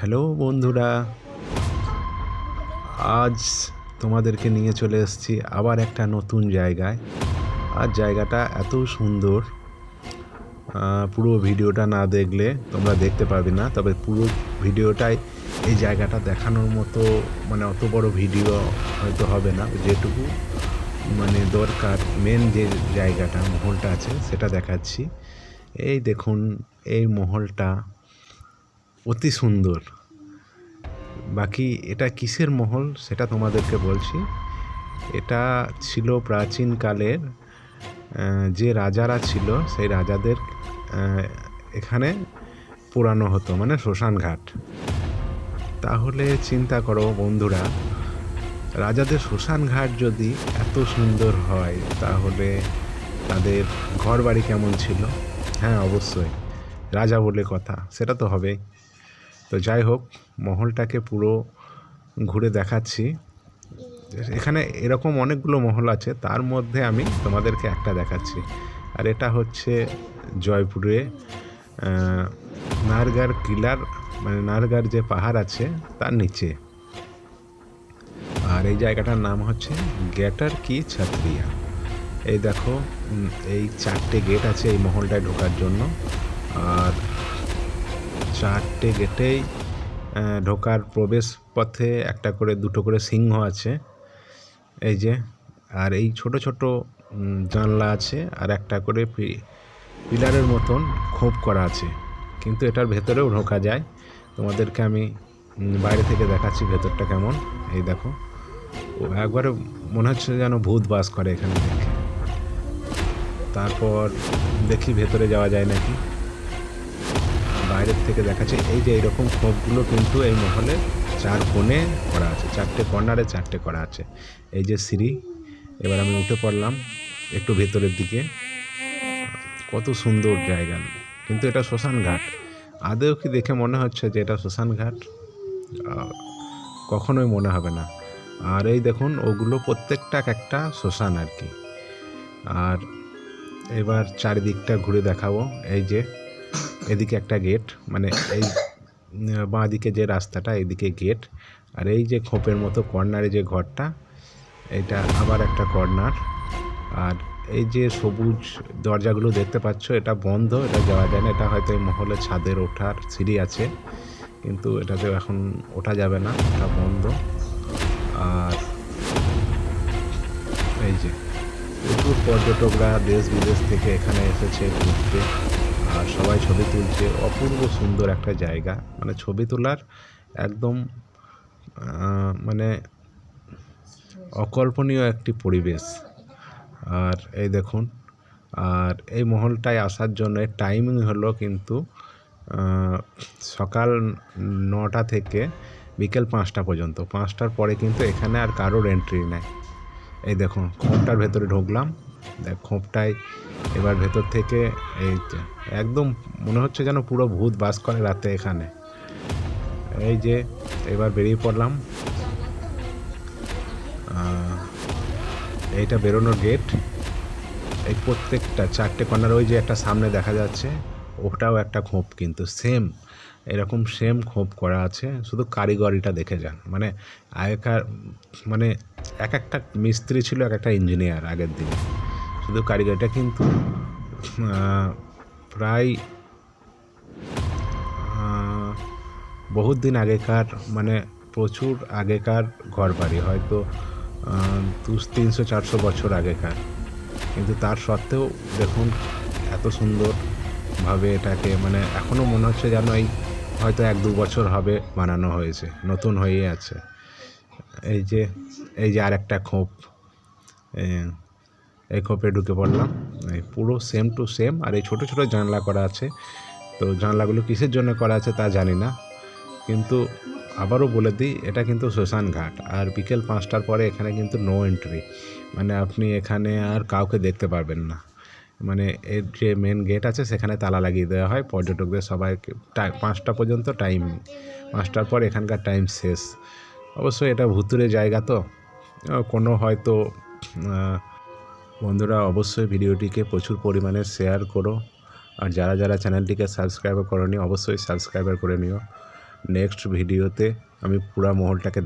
Hello বন্ধুরা। আজ তোমাদেরকে নিয়ে চলে এসেছি আবার একটা নতুন জায়গায়। আর জায়গাটা এত সুন্দর। পুরো ভিডিওটা না দেখলে তোমরা দেখতে পাবে না। তবে পুরো ভিডিওটাই এই জায়গাটা দেখানোর মতো মানে অত বড় ভিডিও হয়তো হবে না। যেটুকু মানে দরকার মেন যে জায়গাটা, মহলটা আছে, সেটা দেখাচ্ছি। এই দেখুন, এই মহলটা অতি সুন্দর। বাকি এটা কিসের মহল সেটা তোমাদেরকে বলছি। এটা ছিল প্রাচীনকালের যে রাজারা ছিল সেই রাজাদের এখানে পোড়ানো হতো মানে শ্মশান ঘাট। তাহলে চিন্তা করো বন্ধুরা, রাজাদের শ্মশান ঘাট যদি এত সুন্দর হয়, তাহলে তাদের ঘর বাড়ি কেমন ছিল? হ্যাঁ অবশ্যই। রাজা বলে কথা, সেটা তো হবেই। তো যাই হোক, মহলটাকে পুরো ঘুরে দেখাচ্ছি। এখানে এরকম অনেকগুলো মহল আছে, তার মধ্যে আমি তোমাদেরকে একটা দেখাচ্ছি। আর এটা হচ্ছে জয়পুরে নারগার কিলার মানে নারগার যে পাহাড় আছে, তার নিচে। আর এই জায়গাটার নাম হচ্ছে গেটার কি ছাত্রিয়া। এই দেখো এই চারটে গেট আছে এই মহলটায় ঢোকার জন্য। আর চারটে গেটেই ঢোকার প্রবেশ পথে একটা করে দুটো করে সিংহ আছে। এই যে, আর এই ছোট ছোট জানলা আছে আর একটা করে পিলারের মতন খোপ করা আছে। কিন্তু এটার ভেতরেও ঢোকা যায়। তোমাদেরকে আমি বাইরে থেকে দেখাচ্ছি ভেতরটা কেমন। এই দেখো একবারে মনে হচ্ছে যেন ভূত বাস করে এখানে তারপর দেখি ভেতরে যাওয়া যায় নাকি। বাইরের থেকে দেখাচ্ছে। এই যে এইরকম খোপগুলো কিন্তু এই মহলে চার কোণে করা আছে, চারটে কর্নারে চারটে করা আছে। এই যে সিঁড়ি, এবার আমি উঠে পড়লাম একটু ভেতরের দিকে। কত সুন্দর জায়গা। কিন্তু এটা শ্মশান ঘাট। আদেও কি দেখে মনে হচ্ছে যে এটা শ্মশান ঘাট? কখনোই মনে হবে না। আর এই দেখুন, ওগুলো প্রত্যেকটা একটা শ্মশান আর কি। আর এবার চারিদিকটা ঘুরে দেখাবো। এই যে এদিকে একটা গেট মানে এই বাঁ দিকে যে রাস্তাটা, এদিকে গেট আর এই যে খোপের মতো কর্নারে যে ঘরটা, এটা আবার একটা কর্নার আর এই যে সবুজ দরজাগুলো দেখতে পাচ্ছ, এটা বন্ধ, এটা যাওয়া যায় না, এটা হয়তো এই মহলে ছাদের ওঠার সিঁড়ি আছে, কিন্তু এটাতে এখন ওঠা যাবে না, এটা বন্ধ, আর এই যে প্রচুর পর্যটকরা দেশ বিদেশ থেকে এখানে এসেছে ঘুরতে। আর সবাই ছবি তুলছে। অপূর্ব সুন্দর একটা জায়গা। মানে ছবি তোলার একদম মানে অকল্পনীয় একটি পরিবেশ। আর এই দেখুন, আর এই মহলটায় আসার জন্য টাইমিং হলো কিন্তু সকাল নটা থেকে বিকেল পাঁচটা পর্যন্ত। পাঁচটার পরে কিন্তু এখানে আর কারোর এন্ট্রি নেই। এই দেখুন খোপটার ভেতরে ঢুকলাম। খোপটায় এবার ভেতর থেকে এই একদম মনে হচ্ছে যেন পুরো ভূত বাস করে রাতে এখানে। এই যে, এবার বেরিয়ে পড়লাম। এইটা বেরোনোর গেট এই প্রত্যেকটা চারটে কর্নার ওই যে একটা সামনে দেখা যাচ্ছে, ওটাও একটা খোপ কিন্তু সেম এরকম সেম খোপ করা আছে, শুধু কারিগরিটা দেখে যান। মানে আগেকার মানে এক একটা মিস্ত্রি ছিল, এক একটা ইঞ্জিনিয়ার আগের দিনে। শুধু কারিগরিটা কিন্তু প্রায় বহুত দিন আগেকার মানে প্রচুর আগেকার ঘর বাড়ি, হয়তো দু তিনশো, চারশো বছর আগেকার। কিন্তু তার সত্ত্বেও দেখুন, এত সুন্দরভাবে এটাকে মানে এখনও মনে হচ্ছে যেন এই হয়তো এক দু বছর হবে বানানো হয়েছে, নতুন হয়েই আছে। এই যে এই যে আর একটা খোপ এই খোপে ঢুকে পড়লাম। পুরো সেম টু সেম আর এই ছোটো ছোটো জানলা করা আছে। তো জানলাগুলো কিসের জন্য করা আছে তা জানি না। কিন্তু আবারও বলে দিই, এটা কিন্তু শ্মশান ঘাট। আর বিকেল পাঁচটার পরে এখানে কিন্তু নো এন্ট্রি মানে আপনি এখানে আর কাউকে দেখতে পারবেন না। মানে এর যে মেন গেট আছে, সেখানে তালা লাগিয়ে দেওয়া হয়। পর্যটকদের সবাইকে পাঁচটা পর্যন্ত টাইম পাঁচটার পর এখানকার টাইম শেষ। অবশ্যই এটা ভুতুরে জায়গা তো। কোনো হয়তো বন্ধুরা, অবশ্যই ভিডিওটিকে প্রচুর পরিমাণে শেয়ার করো। আর যারা যারা চ্যানেলটিকে সাবস্ক্রাইব করনি, অবশ্যই সাবস্ক্রাইবার করে নিও। নেক্সট ভিডিওতে আমি পুরা মহলটাকে